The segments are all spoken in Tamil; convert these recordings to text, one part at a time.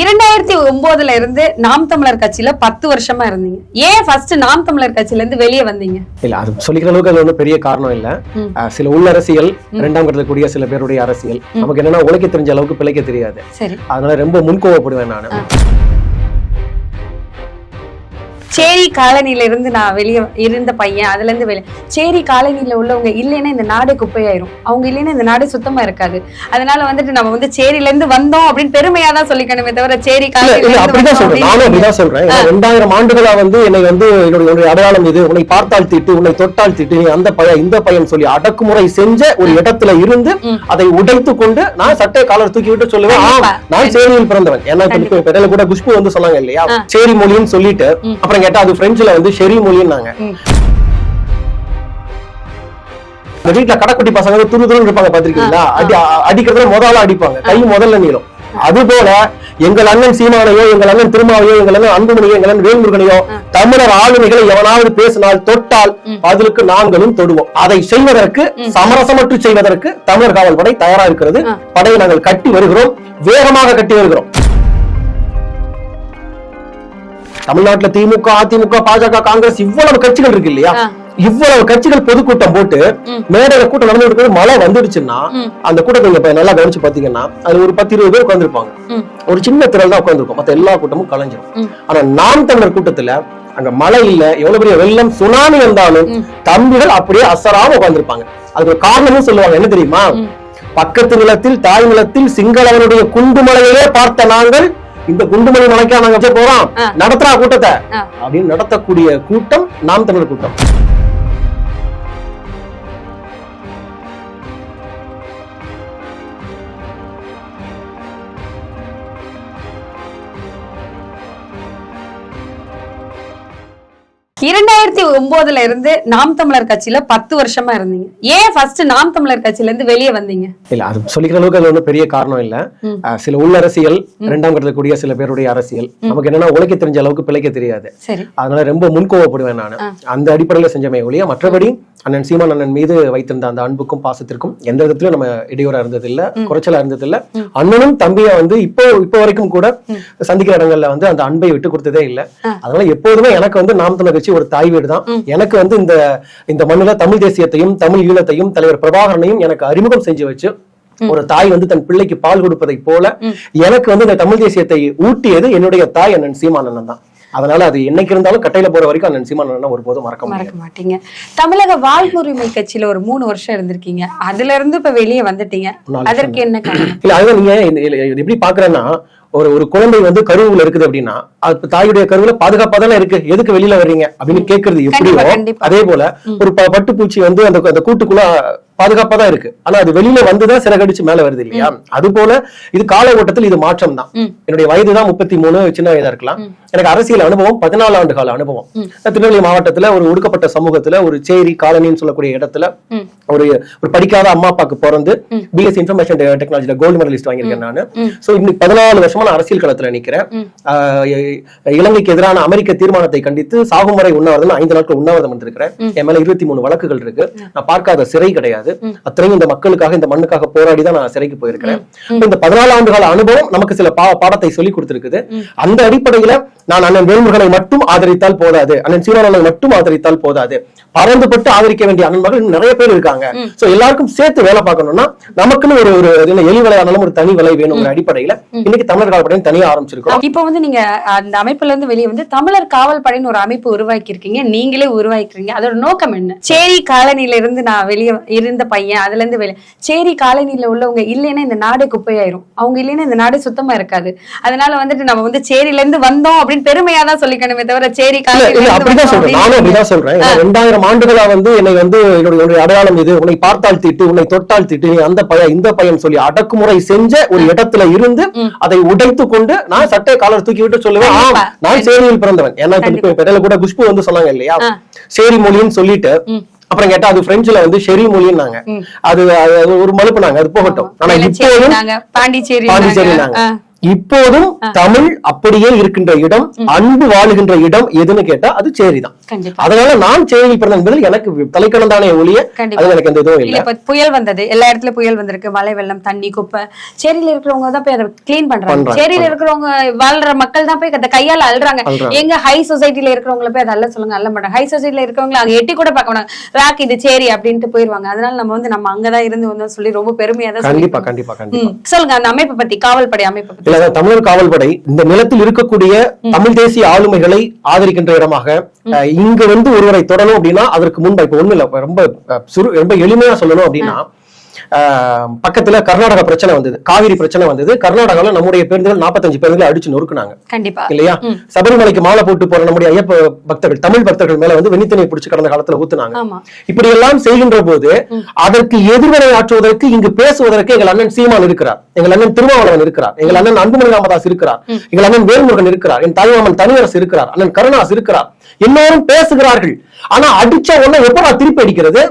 இரண்டாயிரத்தி ஒன்பதுல இருந்து நாம் தமிழர் கட்சியில பத்து வருஷமா இருந்தீங்க. ஏன் ஃபர்ஸ்ட் நாம் தமிழர் கட்சியில இருந்து வெளியே வந்தீங்க? இல்ல அது சொல்லிக்கிற அளவுக்கு அது ஒன்றும் பெரிய காரணம் இல்ல. சில உள்ளரசியல் இரண்டாம் கட்டத்தில் கூடிய சில பேருடைய அரசியல். நமக்கு என்னன்னா உழைக்க தெரிஞ்ச அளவுக்கு பிழைக்க தெரியாது. சரி. அதனால ரொம்ப முன்கோவப்படுவேன் நான். சேரி காலனில இருந்து நான் வெளியே இருந்த பையன் அதுல இருந்து வெளியே. சேரி காலனில உள்ளவங்க இல்லைன்னா இந்த நாடே குப்பையாயிரும். அவங்க இல்லைன்னா இந்த நாடே சுத்தமா இருக்காது. அதனால வந்துட்டு நம்ம வந்து சேரில இருந்து வந்தோம் அப்படின்னு பெருமையா தான் சொல்லிக்கணுமே தவிர சேரி காலனில அப்படிதான் சொல்றேன். நானும் அப்படிதான் சொல்றேன். ரெண்டாயிரம் ஆண்டுகளா வந்து என்னை வந்து என்னுடைய அடையாளம் இது. உன்னை பார்த்தால் திட்டு உன்னை தொட்டால் திட்டு. நீ அந்த பையன் இந்த பையன் சொல்லி அடக்குமுறை செஞ்ச ஒரு இடத்துல இருந்து. அதை உடைத்து கொண்டு நான் சட்டை காலர் தூக்கி விட்டு சொல்லுவேன். நான் சேரியில் பிறந்தவன். ஏன்னா கூட குஷ்பு வந்து சொன்னாங்க இல்லையா. சேரி மொழின்னு சொல்லிட்டு. ம். அப்புறம் கேட்டா அது பிரெஞ்சுல வந்து ஷெரி மொழின்னாங்க. இந்த வீட்டுல கடைக்குட்டி பசங்க வந்து துரு துருன்னு இருப்பாங்க பாத்திருக்கீங்களா அடி அடிக்கிறதுல முதல்ல அடிப்பாங்க. கை முதல்ல நீளும். அது போல எங்கள் அண்ணன் சீமானையோ எங்கள் அண்ணன் திருமாவையோ எங்கள் அண்ணன் அன்புமணியோ எங்கள் அண்ணன் வேல்முருகனையோ தமிழர் ஆளுமைகளை எவனாவது பேசினால் தொட்டால் பதிலுக்கு நாங்களும் தொடுவோம். அதை செய்வதற்கு சமரசமற்று செய்வதற்கு தமிழர் காவல் படை தயாரா இருக்கிறது. படையை நாங்கள் கட்டி வருகிறோம். வேகமாக கட்டி வருகிறோம். தமிழ்நாட்டுல திமுக அதிமுக பாஜக காங்கிரஸ் இவ்வளவு கட்சிகள் இருக்கு இல்லையா. இவ்வளவு கட்சிகள் பொதுக்கூட்டம் போட்டு. மேடையில கூட்டம் நடந்துட்டு இருக்கிறது மழை வந்துடுச்சுன்னா. அந்த கூட்டத்தை நீங்க நல்லா கவனிச்சு பாத்தீங்கன்னா அது ஒரு பத்து இருபது பேர் உட்காந்துருப்பாங்க. ஒரு சின்ன திரள் தான் உட்காந்துருக்கும் மத்த எல்லா கூட்டமும் கலைஞ்சிரும் ம். ஆனா நாம் தமிழர் கூட்டத்துல அங்க மழை இல்ல எவ்வளவு பெரிய வெள்ளம் சுனாமி வந்தாலும். தம்பிகள் அப்படியே அசராம உட்கார்ந்திருப்பாங்க அதுக்கு ஒரு காரணமும் சொல்லுவாங்க என்ன தெரியுமா. பக்கத்து நிலத்தில் தாய் நிலத்தில் சிங்களவனுடைய குண்டுமலையிலே பார்த்த நாங்கள் இந்த குண்டுமலை மலைக்கா நாங்க போறோம். நடத்துறா கூட்டத்தை. அப்படின்னு நடத்தக்கூடிய கூட்டம் நாம் தமிழர் கூட்டம் இரண்டாயிரத்தி ஒன்பதுல இருந்து நாம் தமிழர் கட்சியில பத்து வருஷமா இருந்தீங்க. ஏன் ஃபர்ஸ்ட் நாம் தமிழர் கட்சியில இருந்து வெளியே வந்தீங்க? இல்ல அது சொல்லிக்கிற அளவுக்கு அது ஒன்றும் பெரிய காரணம் இல்ல. சில உள்ளரசியல் இரண்டாம் கட்டத்தில் கூடிய சில பேருடைய அரசியல் நமக்கு என்னன்னா உழைக்க தெரிஞ்ச அளவுக்கு பிழைக்க தெரியாது. அதனால ரொம்ப முன்கோவப்படுவேன் நான். அந்த அடிப்படையில செஞ்சமே ஒழிய மற்றபடி அண்ணன் சீமான் அண்ணன் மீது வைத்திருந்த அந்த அன்புக்கும் பாசத்திற்கும் எந்த விதத்திலும் நம்ம இடையூறா இருந்தது இல்ல குறைச்சலா இருந்தது இல்ல அண்ணனும் தம்பியை வந்து இப்போ இப்போ வரைக்கும் கூட சந்திக்கிற இடங்கள்ல வந்து அந்த அன்பை விட்டு கொடுத்ததே இல்ல. அதனால எப்போதுமே எனக்கு வந்து நாம் தமிழர் கட்சி ஒரு தாய் வீடு தான். எனக்கு வந்து இந்த இந்த மண்ணுல தமிழ் தேசியத்தையும் தமிழ் ஈழத்தையும் தலைவர் பிரபாகரனையும் எனக்கு அறிமுகம் செஞ்சு வச்சு ஒரு தாய் வந்து தன் பிள்ளைக்கு பால் கொடுப்பதை போல. எனக்கு வந்து இந்த தமிழ் தேசியத்தை ஊட்டியது என்னுடைய தாய் அண்ணன் சீமான் அண்ணன் தான். அதனால அது என்னைக்கு இருந்தாலும் கட்டையில போற வரைக்கும் அண்ணன் சீமான் அண்ணன் ஒருபோதும் மறக்க மறக்க மாட்டீங்க. தமிழக வாழ்வுரிமை கட்சியில ஒரு மூணு வருஷம் இருந்திருக்கீங்க. அதுல இருந்து இப்ப வெளியே வந்துட்டீங்க. அதற்கு என்ன காரணம்? இல்ல அதுதான் நீங்க எப்படி பாக்குறேன்னா ஒரு ஒரு குழந்தை வந்து கருவுல இருக்குது அப்படின்னா அது தாயுடைய கருவுல பாதுகாப்பா தானே இருக்கு? எதுக்கு வெளியில வர்றீங்க? அப்படின்னு கேக்குறது எப்படியோ. அதே போல ஒரு பட்டுப்பூச்சி வந்து அந்த அந்த கூட்டுக்குள்ள பாதுகாப்பா தான் இருக்கு. ஆனா அது வெளியில வந்துதான் சிறகடிச்சு மேல வருது இல்லையா? அது போல இது கால ஓட்டத்தில் இது மாற்றம் தான். என்னுடைய வயது தான் முப்பத்தி மூணு சின்ன வயதா இருக்கலாம். எனக்கு அரசியல் அனுபவம் பதினாலு ஆண்டு கால அனுபவம். திருநெல்வேலி மாவட்டத்துல ஒரு ஒடுக்கப்பட்ட சமூகத்துல ஒரு சேரி காலனின்னு சொல்லக்கூடிய இடத்துல. ஒரு ஒரு படிக்காத அம்மா அப்பாக்கு பிறந்து பிஎஸ்சி இன்ஃபர்மேஷன் டெக்னாலஜில கோல்டு மெடலிஸ்ட் வாங்கியிருக்கேன் நானு. சோ இன்னைக்கு பதினாலு வருஷமா நான் அரசியல் களத்துல நிக்கிறேன். இலங்கைக்கு எதிரான அமெரிக்க தீர்மானத்தை கண்டித்து சாகும் வரை உண்ணாவிரதம் ஐந்து நாட்கள் உண்ணாவிரதம் இருந்திருக்கிறேன் என் மேல இருபத்தி மூணு வழக்குகள் இருக்கு. நான் பார்க்காத சிறை கிடையாது. அத்தனையும் இந்த மக்களுக்காக இந்த மண்ணுக்காக போராடி தான் நான் சிறைக்கு போயிருக்கிறேன். இந்த பதினாலு ஆண்டு கால அனுபவம் நமக்கு சில பாடத்தை சொல்லி கொடுத்திருக்குது. அந்த அடிப்படையில நான் அண்ணன் வேல்முருகனை மட்டும் ஆதரித்தால் போதாது. அண்ணன் சீமானனை மட்டும் ஆதரித்தால் போதாது. பறந்துபட்டு ஆதரிக்க வேண்டிய இன்னும் நிறைய பேர் இருக்காங்க. சோ எல்லாருக்கும் சேர்த்து வேலை பார்க்கணும்னா நமக்குன்னு ஒரு ஒரு எலி விலையானாலும் ஒரு தனி விலை வேணுங்கிற அடிப்படையில. இன்னைக்கு தமிழர் காலப்படையும் தனியா ஆரம்பிச்சிருக்கோம் இப்போ வந்து நீங்க அந்த அமைப்புல இருந்து வெளியே வந்து தமிழர் காவல் படைன்னு ஒரு அமைப்பு உருவாக்கி இருக்கீங்க நீங்களே உருவாக்கிருக்கீங்க அதோட நோக்கம் என்ன? சேரி. காலனில இருந்து நான் வெளியே இருந்த பையன் அதுல இருந்து வெளியே சேரி காலனில உள்ளவங்க இல்லைன்னா இந்த நாடே குப்பையாயிரும். அவங்க இல்லைன்னா இந்த நாடே சுத்தமா இருக்காது. அதனால வந்துட்டு நம்ம வந்து சேரில இருந்து வந்தோம் அப்படின்னு பெருமையா தான் சொல்லிக்கணுமே தவிர சேரி அப்படிதான் சொல்றேன். ரெண்டாயிரம் ஆண்டுகளா வந்து என்னை வந்து என்னுடைய அடையாளம் இது. உன்னை பார்த்தால் திட்டு உன்னை தொட்டால் திட்டு. அந்த பையன் இந்த பையன் சொல்லி அடக்குமுறை செஞ்ச ஒரு இடத்துல இருந்து அதை உடைத்து கொண்டு நான் சட்டை காலர் தூக்கி விட்டு சொல்லுவேன். நான் சேரியில் பிறந்தவன். ஏன்னா கூட குஷ்பு வந்து சொன்னாங்க இல்லையா. சேரி மொழின்னு சொல்லிட்டு அப்புறம் கேட்டா அது பிரெஞ்சுல வந்து ஷெரி மொழின்னாங்க. அது ஒரு மலுப்புனாங்க அது போகட்டும். ஆனா இப்போதும் பாண்டிச்சேரி பாண்டிச்சேரினாங்க. இப்போதும் தமிழ் அப்படியே இருக்கின்ற இடம் அன்பு வாழுகின்ற இடம் எதுன்னு கேட்டா அது சேரிதான். அதனால நான் சேரியில் பிறந்த என்பதில் எனக்கு தலைக்கணம் தானே ஒழிய கண்டிப்பா. அது எனக்கு எந்த இதுவும் இல்ல புயல் வந்தது எல்லா இடத்துலயும் புயல் வந்திருக்கு மழை வெள்ளம் தண்ணி குப்பை. சேரியில இருக்கிறவங்க தான் போய் அதை கிளீன் பண்றாங்க. சேரியில இருக்கிறவங்க வாழ்ற மக்கள் தான் போய் அந்த கையால அல்றாங்க அல்றாங்க. எங்க ஹை சொசைட்டில இருக்கிறவங்கள போய் அதை அல்ல சொல்லுங்க அல்ல மாட்டாங்க. ஹை சொசைட்டில இருக்கிறவங்க அங்க எட்டி கூட பார்க்க மாட்டாங்க. ராக் இது சேரி அப்படின்ட்டு போயிருவாங்க. அதனால நம்ம வந்து நம்ம அங்கதான் இருந்து வந்தோம் சொல்லி ரொம்ப பெருமையா தான் கண்டிப்பா. கண்டிப்பா. சொல்லுங்க அந்த அமைப்பை பத்தி காவல்படை அமைப்பை பத்தி. இல்ல தமிழர் காவல்படை இந்த நிலத்தில் இருக்கக்கூடிய தமிழ் தேசிய ஆளுமைகளை ஆதரிக்கின்ற இடமாக இங்க வந்து ஒருவரை தொடணும் அப்படின்னா அதற்கு முன்பு இப்ப ஒண்ணு இல்ல ரொம்ப சுரு ரொம்ப எளிமையா சொல்லணும் அப்படின்னா பக்கத்துல கர்நாடகா பிரச்சனை வந்தது. காவிரி பிரச்சனை வந்தது. கர்நாடகால நம்முடைய பேருந்துகள் 45 பேருந்துகளை அடிச்சு நொறுக்குனாங்க. கண்டிப்பா. இல்லையா? சபரிமலைக்கு மாலை போட்டு போற நம்முடைய ஐயப்ப பக்தர்கள் தமிழ் பக்தர்கள் மேல வந்து வெண்ணித்தனை பிடிச்சு கடந்த காலத்துல ஊத்துனாங்க. இப்படி எல்லாம் செய்கின்ற போது அதற்கு எதிர்வினை ஆற்றுவதற்கு இங்கு பேசுவதற்கு எங்கள் அண்ணன் சீமான் இருக்கிறார். எங்கள் அண்ணன் திருமாவளவன் இருக்கிறார். எங்கள் அண்ணன் அன்புமணி ராமதாஸ் இருக்கிறார். எங்கள் அண்ணன் வேல்முருகன் இருக்கிறார். என் தாய்மாமன் தனியரசு இருக்கிறார். அண்ணன் கருணாஸ் இருக்கிறார். எல்லோரும் பேசுகிறார்கள். ஆனா அடிச்ச உடனே எப்ப திருப்பி அடிக்கிறது?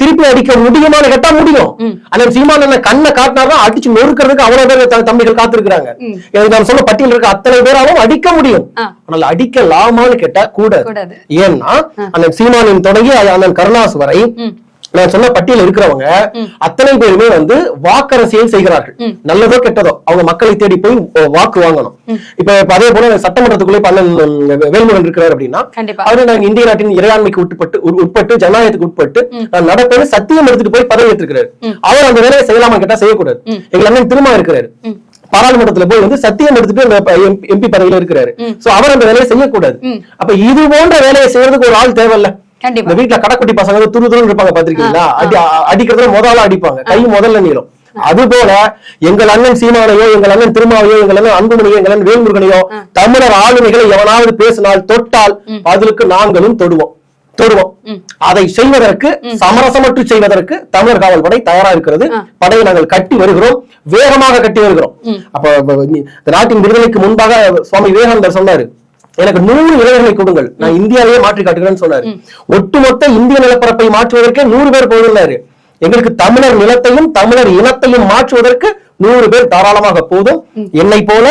திருப்பி அடிக்க முடியுமான்னு கேட்டா முடியும்? அண்ணன் சீமான் கண்ணை காட்டினாதான் அடிச்சு நொறுக்கிறதுக்கு அவ்வளவு பேர் தம்பிகள் காத்திருக்கிறாங்க. எனக்கு நான் சொன்ன பட்டியல் இருக்க அத்தனை பேராலும் அடிக்க முடியும். ஆனால் அடிக்கலாமான்னு கேட்டா கூட கூடாது. ஏன்னா அண்ணன் சீமானின் தொடங்கி அண்ணன் கருணாஸ் வரை நான் சொன்ன பட்டியல் இருக்கிறவங்க அத்தனை பேருமே வந்து வாக்கரசியல் செய்கிறார்கள். நல்லதோ கெட்டதோ அவங்க மக்களை தேடி போய் வாக்கு வாங்கணும். இப்ப அதே போல சட்டமன்றத்துக்குள்ள உம், வேல்முருகன் இருக்கிறார் அப்படின்னா அவரு நாங்க இந்திய நாட்டின் இறையாண்மைக்கு உட்பட்டு உட்- உட்பட்டு ஜனநாயகத்துக்கு உட்பட்டு நான் நடப்பேன்னு சத்தியம் எடுத்துட்டு போய் பதவி ஏற்றிருக்கிறாரு. அவர் அந்த வேலையை செய்யலாமா கேட்டா செய்யக்கூடாது. எங்க அண்ணன் திருமா இருக்கிறாரு. பாராளுமன்றத்துல போய் வந்து சத்தியம் எடுத்துட்டு அந்த எம்பி பதவியில இருக்கிறாரு. சோ அவர் அந்த வேலையை செய்யக்கூடாது. அப்ப இது போன்ற வேலையை செய்யறதுக்கு ஒரு ஆள் தேவையில்ல. இந்த வீட்டுல கடைக்குட்டி பசங்க துரு துருன்னு இருப்பாங்க பாத்திருக்கீங்களா அடி அடிக்கிறதுல முதல்ல அடிப்பாங்க. கை முதல்ல நீளும். அது போல எங்கள் அண்ணன் சீமானையோ எங்கள் அண்ணன் திருமாவையோ எங்கள் அண்ணன் அன்புமணியோ எங்கள் அண்ணன் வேல்முருகனையோ தமிழர் ஆளுமைகளை எவனாவது பேசினால் தொட்டால் பதிலுக்கு நாங்களும் தொடுவோம். தொடுவோம். அதை செய்வதற்கு சமரசமற்று செய்வதற்கு தமிழர் காவல் படை தயாரா இருக்கிறது. படையை நாங்கள் கட்டி வருகிறோம். வேகமாக கட்டி வருகிறோம். அப்ப நாட்டின் விடுதலைக்கு முன்பாக சுவாமி விவேகானந்தர் சொன்னாரு எனக்கு நூறு இளைஞர்களை கொடுங்கள். நான் இந்தியாவையே மாற்றி காட்டுகிறேன்னு சொன்னாரு. ஒட்டுமொத்த இந்திய நிலப்பரப்பை மாற்றுவதற்கே நூறு பேர் போதும்னாரு எங்களுக்கு தமிழர் நிலத்தையும் தமிழர் இனத்தையும் மாற்றுவதற்கு நூறு பேர் தாராளமாக போதும். என்னை போல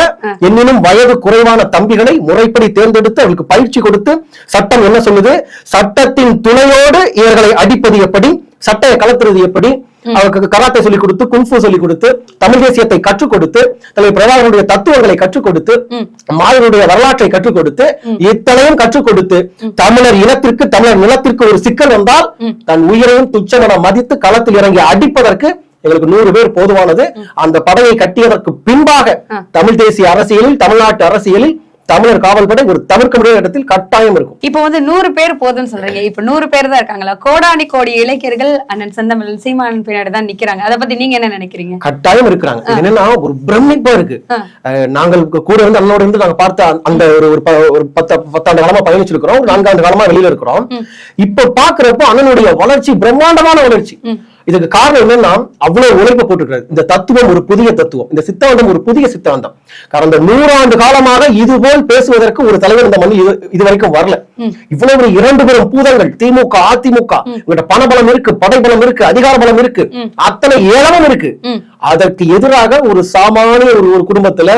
என்னினும் வயது குறைவான தம்பிகளை முறைப்படி தேர்ந்தெடுத்து அவர்களுக்கு பயிற்சி கொடுத்து சட்டம் என்ன சொல்லுது? சட்டத்தின் துணையோடு இவர்களை அடிப்பது எப்படி? சட்டையை கலத்துறது எப்படி? அவருக்கு கராத்தே சொல்லிக் கொடுத்து குன்ஃபு சொல்லிக் கொடுத்து தமிழ் தேசியத்தை கற்றுக் கொடுத்து தலைவர் பிரபாகரனுடைய தத்துவங்களை கற்றுக் கொடுத்து மாயனுடைய வரலாற்றை கற்றுக் கொடுத்து இத்தனையும் கற்றுக் கொடுத்து தமிழர் இனத்திற்கு தமிழர் நிலத்திற்கு ஒரு சிக்கல் வந்தால் தன் உயிரையும் துச்சமென மதித்து களத்தில் இறங்கி அடிப்பதற்கு எங்களுக்கு நூறு பேர் போதுமானது. அந்த படையை கட்டியதற்கு பின்பாக தமிழ் தேசிய அரசியலில் தமிழ்நாட்டு அரசியலில் தமிழர் காவல்படை ஒரு தவிர்க்க முடியாத இடத்தில் கட்டாயம் இருக்கும். இப்போ வந்து நூறு பேர் போதும்னு சொல்றீங்க. இப்ப நூறு பேர் தான் இருக்காங்களா? கோடானி கோடி இளைஞர்கள் அண்ணன் செந்தமிழன் சீமான் பின்னாடி தான் நிக்கிறாங்க. அதை பத்தி நீங்க என்ன நினைக்கிறீங்க? கட்டாயம் இருக்கிறாங்க. என்னன்னா ஒரு பிரமிப்பா இருக்கு. நாங்கள் கூட இருந்து அண்ணனோட இருந்து நாங்க பார்த்த அந்த- ஒரு ஒரு பத்து பத்தாண்டு காலமா பயணிச்சிருக்கிறோம். நான்காண்டு காலமா வெளியில இருக்கிறோம். இப்ப பாக்குறப்போ அண்ணனுடைய வளர்ச்சி பிரம்மாண்டமான வளர்ச்சி. இதுக்கு காரணம் என்னன்னா அவ்வளவு உழைப்பு போட்டுக்கிறது இந்த தத்துவம் ஒரு புதிய தத்துவம். இந்த சித்தாந்தம் ஒரு புதிய சித்தாந்தம். கடந்த நூறாண்டு காலமாக இதுபோல் பேசுவதற்கு ஒரு தலைவர் இந்த மண்ணில் இது- வரைக்கும் வரல. இவ்வளவு இரண்டு பெரும் பூதங்கள் திமுக அதிமுக இவங்க பணபலம் இருக்கு படைபலம் இருக்கு அதிகார பலம் இருக்கு. அத்தனை ஏளனம் இருக்கு. அதற்கு எதிராக ஒரு சாமானிய ஒரு ஒரு குடும்பத்துல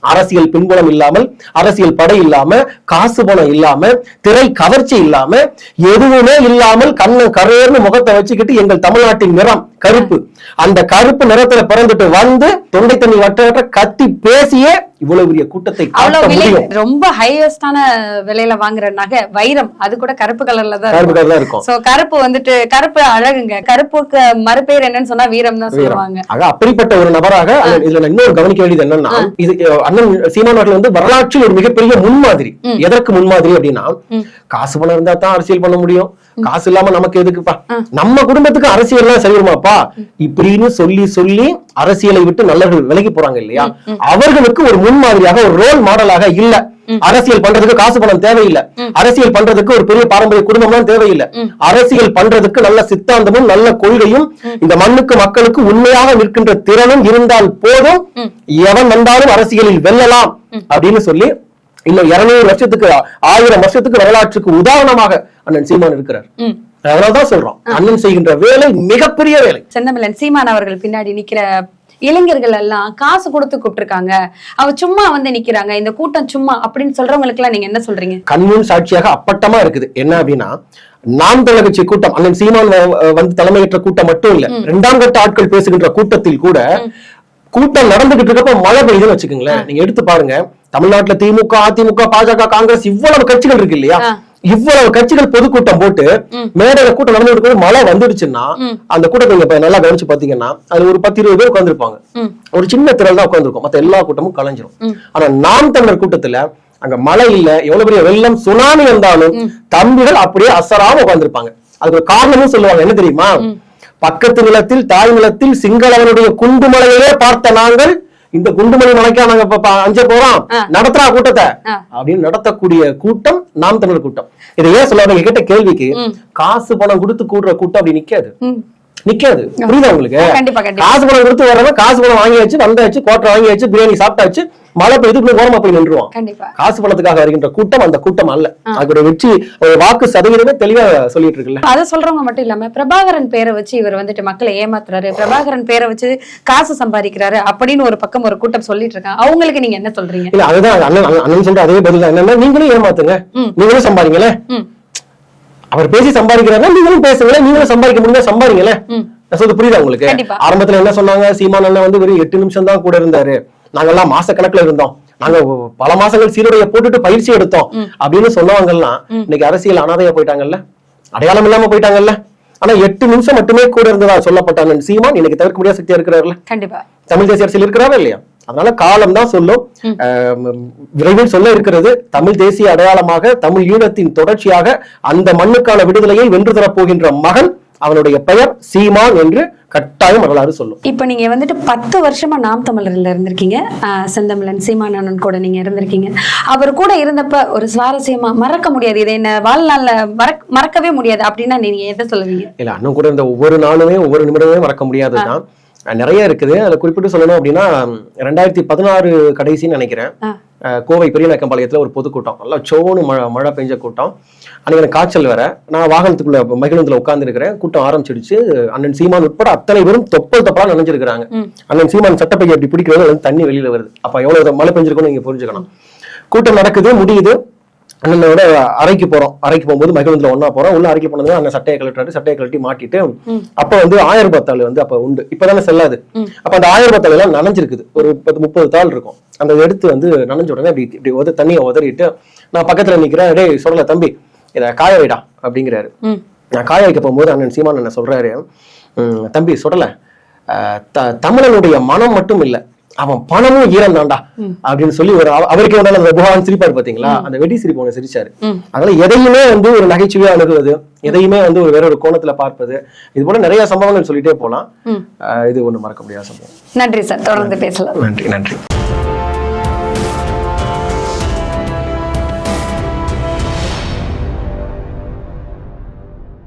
அரசியல் பின்புலம் இல்லாமல் அரசியல் படை இல்லாம காசு பணம் இல்லாம திரை கவர்ச்சி இல்லாம எதுவுமே இல்லாமல் கண்ணு கரையர்னு முகத்தை வச்சுக்கிட்டு எங்கள் தமிழ்நாட்டின் நிறம் கருப்பு. அந்த கருப்பு நிறத்துல பிறந்துட்டு வந்து தொண்டை தண்ணி வட்ட வட்ட கத்தி பேசியே இவ்வளவு பெரிய கூட்டத்தை அவ்வளவு விலை ரொம்ப ஹையஸ்டான விலையில வாங்குற நகை வைரம். அது கூட கருப்பு கலர்ல தான் கருப்பு இருக்கும். கலர் தான் இருக்கும். சோ கருப்பு வந்துட்டு கருப்பு அழகுங்க. கருப்புக்கு மறுபேர் என்னன்னு சொன்னா வீரம் தான் சொல்லுவாங்க. ஆக அப்படிப்பட்ட ஒரு நபராக இதுல இன்னொரு கவனிக்க வேண்டியது என்னன்னா இது அண்ணன் சீமான் அவர்கள் வந்து வரலாற்றில் ஒரு மிகப்பெரிய முன்மாதிரி. எதற்கு முன்மாதிரி அப்படின்னா காசு பணம் இருந்தா தான் அரசியல் பண்ண முடியும். காசு இல்லாம நமக்கு எதுக்குப்பா? நம்ம குடும்பத்துக்கு அரசியல் எல்லாம் சரியுமாப்பா இப்படின்னு சொல்லி சொல்லி அரசியலை விட்டு நல்லவர்கள் விலகி போறாங்க இல்லையா? அவர்களுக்கு ஒரு முன்மாதிரியாக ஒரு ரோல் மாடலாக இல்ல. அரசியல் பண்றதுக்கு காசு பணம் தேவையில்லை. அரசியல் பண்றதுக்கு ஒரு பெரிய பாரம்பரிய குடும்பம்லாம் தேவையில்லை. அரசியல் பண்றதுக்கு நல்ல சித்தாந்தமும் நல்ல கொள்கையும் இந்த மண்ணுக்கு மக்களுக்கு உண்மையாக நிற்கின்ற திறனும் இருந்தால் போதும். எவன் வந்தாலும் அரசியலில் வெல்லலாம் அப்படின்னு சொல்லி இன்னும் இருநூறு வருஷத்துக்கு ஆயிரம் வருஷத்துக்கு வரலாற்றுக்கு உதாரணமாக அண்ணன் சீமான் இருக்கிறார். அதனாலதான் சொல்றோம். அண்ணன் செய்கின்ற வேலை மிகப்பெரிய வேலை. செந்தமிழன் சீமான் அவர்கள் பின்னாடி நிக்கிற இளைஞர்கள் எல்லாம் காசு கொடுத்து கூப்பிட்டுருக்காங்க. அவ சும்மா வந்து நிக்கிறாங்க. இந்த கூட்டம் சும்மா அப்படின்னு சொல்றவங்களுக்கு எல்லாம் நீங்க என்ன சொல்றீங்க? கண்முன் சாட்சியாக அப்பட்டமா இருக்குது. என்ன அப்படின்னா நாம் தமிழர் கட்சி கூட்டம் அண்ணன் சீமான் வந்து தலைமையேற்ற கூட்டம் மட்டும் இல்ல இரண்டாம் கட்ட ஆட்கள் பேசுகின்ற கூட்டத்தில் கூட கூட்டம் நடந்துகிட்டு இருக்கப்ப மழை பெய்யுதுன்னு வச்சுக்கோங்களேன். நீங்க எடுத்து பாருங்க தமிழ்நாட்டுல திமுக அதிமுக பாஜக காங்கிரஸ் இவ்வளவு கட்சிகள் இருக்கு இல்லையா. இவ்வளவு கட்சிகள் பொதுக்கூட்டம் போட்டு மேடையில கூட்டம் நடந்து இருக்கும் மழை வந்துடுச்சுன்னா அந்த கூட்டத்தை நீங்க நல்லா கவனிச்சு பாத்தீங்கன்னா அது ஒரு பத்து இருபது பேர் உட்காந்துருப்பாங்க. ஒரு சின்ன திரள் தான் உட்காந்துருக்கும் மத்த எல்லா கூட்டமும் கலைஞ்சிரும். ஆனா நாம் தமிழர் கூட்டத்துல அங்க மழை இல்ல எவ்வளவு பெரிய வெள்ளம் சுனாமி வந்தாலும் தம்பிகள் அப்படியே அசராம உட்கார்ந்திருப்பாங்க. அதுக்கு ஒரு காரணமும் சொல்லுவாங்க. என்ன தெரியுமா? பக்கத்து நிலத்தில் தாய் நிலத்தில் சிங்களவனுடைய குண்டுமலையிலே பார்த்த நாங்கள் இந்த குண்டுமலை மலைக்கா நாங்க அஞ்ச போறோம். நடத்துறா கூட்டத்தை. அப்படின்னு நடத்தக்கூடிய கூட்டம் நாம் தமிழர் கூட்டம். இதை ஏன் சொல்ல நீங்க கேட்ட கேள்விக்கு காசு பணம் கொடுத்து கூடுற கூட்டம் அப்படி நிக்காது. நிக்காது. புரியுதா உங்களுக்கு? கண்டிப்பா கண்டிப்பா. காசு பணம் கொடுத்து வர்றவன் காசு பணம் வாங்கியாச்சு வந்தாச்சு கோட்டை வாங்கியாச்சு பிரியாணி சாப்பிட்டாச்சு மழை பெய்து ஓரமா போய் நின்றுவான் கண்டிப்பா. காசு பணத்துக்காக வருகின்ற கூட்டம் அந்த கூட்டம் அல்ல. அதோட வெற்றி வாக்கு சதவீதமே தெளிவா சொல்லிட்டு இருக்குல்ல? அதை சொல்றவங்க மட்டும் இல்லாம பிரபாகரன் பேரை வச்சு இவர் வந்துட்டு மக்களை ஏமாத்துறாரு. பிரபாகரன் பேரை வச்சு காசு சம்பாதிக்கிறாரு அப்படின்னு ஒரு பக்கம் ஒரு கூட்டம் சொல்லிட்டு இருக்காங்க. அவங்களுக்கு நீங்க என்ன சொல்றீங்க? இல்ல அதுதான் அண்ணன் அண்ணன் சொல்ற அதே பதில் என்னன்னா நீங்களும் ஏமாத்துங்க. நீங்களும் சம்பாதிங்களே. ம். அவர் பேசி சம்பாதிக்கிறாருன்னா நீங்களும் பேசுங்களேன் நீங்களும் சம்பாதிக்க முடிஞ்சா சம்பாதிங்களே சொல்றது புரியுதா உங்களுக்கு. ஆரம்பத்துல என்ன சொன்னாங்க? சீமான் அண்ணன் வந்து வெறும் எட்டு நிமிஷம் தான் கூட இருந்தாரு. நாங்கெல்லாம் மாச கணக்குல இருந்தோம். நாங்க பல மாசங்கள் சீருடைய போட்டுட்டு பயிற்சி எடுத்தோம். அப்படின்னு சொன்னவங்கலாம் இன்னைக்கு அரசியல் அனாதையா போயிட்டாங்கல்ல? அடையாளம் இல்லாம போயிட்டாங்கல்ல? ஆனா எட்டு நிமிஷம் மட்டுமே கூட இருந்ததா சொல்லப்பட்ட அண்ணன் சீமான்? இன்னைக்கு தவிர்க்க முடியாத சக்தியா இருக்கிறாருல? கண்டிப்பா. தமிழ் தேசிய அரசியல் இருக்கிறாரா இல்லையா? அதனால காலம் தான் சொல்லும். விரைவில் சொல்ல இருக்கிறது தமிழ் தேசிய அடையாளமாக தமிழ் ஈழத்தின் தொடர்ச்சியாக அந்த மண்ணுக்கான விடுதலையை வென்று தரப் போகின்ற மகன் அவனுடைய பெயர் சீமான் என்று கட்டாயம் வரலாறு சொல்லும். இப்ப நீங்க வந்துட்டு பத்து வருஷமா நாம் தமிழர்ல இருந்திருக்கீங்க. செந்தமிழன் சீமானந்தன் கூட நீங்க இருந்திருக்கீங்க. அவர் கூட இருந்தப்ப ஒரு சுவாரஸ்யமா மறக்க முடியாது. இதை என்ன வாழ்நாள்ல மறக்க மறக்கவே முடியாது. அப்படின்னா நீங்க எதை சொல்லுவீங்க? இல்ல அண்ணன் கூட இந்த ஒவ்வொரு நாளுமே ஒவ்வொரு நிமிடமே மறக்க முடியாதுதான் நிறைய இருக்குது. அதுல குறிப்பிட்டு சொல்லணும் அப்படின்னா ரெண்டாயிரத்தி பதினாறு கடைசின்னு நினைக்கிறேன். கோவை பெரியநாயக்கம்பாளையத்துல ஒரு பொதுக்கூட்டம். நல்லா சோனு மழை மழை பெஞ்ச கூட்டம். அன்னைக்கு எனக்கு காய்ச்சல் வேற. நான் வாகனத்துக்குள்ள மகிழுந்துல உட்கார்ந்து இருக்கிறேன் கூட்டம் ஆரம்பிச்சிடுச்சு. அண்ணன் சீமான் உட்பட அத்தனை பேரும் தொப்பல் தொப்பலா நினைஞ்சிருக்கிறாங்க. அண்ணன் சீமான் சட்டப்பையை அப்படி பிடிக்கிறது தண்ணி வெளியில வருது. அப்ப எவ்வளவு மழை பெஞ்சிருக்கும்னு நீங்க புரிஞ்சுக்கணும். கூட்டம் நடக்குது முடியுது. அண்ணனோட அறைக்கு போறோம். அறைக்கு போகும்போது மகிழுந்துல ஒண்ணா போறோம். உள்ள அறைக்கு போனது அண்ணன் சட்டையை கழட்டாரு சட்டையை கழட்டி மாட்டிட்டு அப்ப வந்து ஆயிரம் ரூபாய் தாள் வந்து அப்ப உண்டு. இப்பதானே செல்லாது. அப்ப அந்த ஆயிரம் ரூபாய் தாள் எல்லாம் நனைஞ்சிருக்குது. ஒரு முப்பது முப்பது தாள் இருக்கும். அந்த எடுத்து வந்து நனைஞ்ச உடனே அப்படி இப்படி உத தண்ணியை உதறிட்டு நான் பக்கத்துல நிக்கிறேன். டேய் சொல்லல தம்பி இத காய வைடா அப்படிங்கிறாரு. நான் காய வைக்க போகும்போது அண்ணன் சீமான் என்ன சொல்றாரு "ம், தம்பி சுடல. தமிழனுடைய மனம் மட்டும் இல்ல. அவன் பணமும் ஈரம் தான்டா அப்படின்னு சொல்லி ஒரு அவ- அவருக்கே உண்டான அந்த புகான் சிரிப்பாரு பாத்தீங்களா? அந்த வெடி சிரிப்பு ஒண்ணு சிரிச்சாரு. அதனால எதையுமே வந்து ஒரு நகைச்சுவையா அணுகுவது எதையுமே வந்து ஒரு வேற ஒரு கோணத்துல பார்ப்பது இது போல நிறைய சம்பவங்கள் சொல்லிட்டே போலாம். இது ஒண்ணு மறக்க முடியாத சம்பவம். நன்றி சார். தொடர்ந்து பேசலாம். நன்றி நன்றி.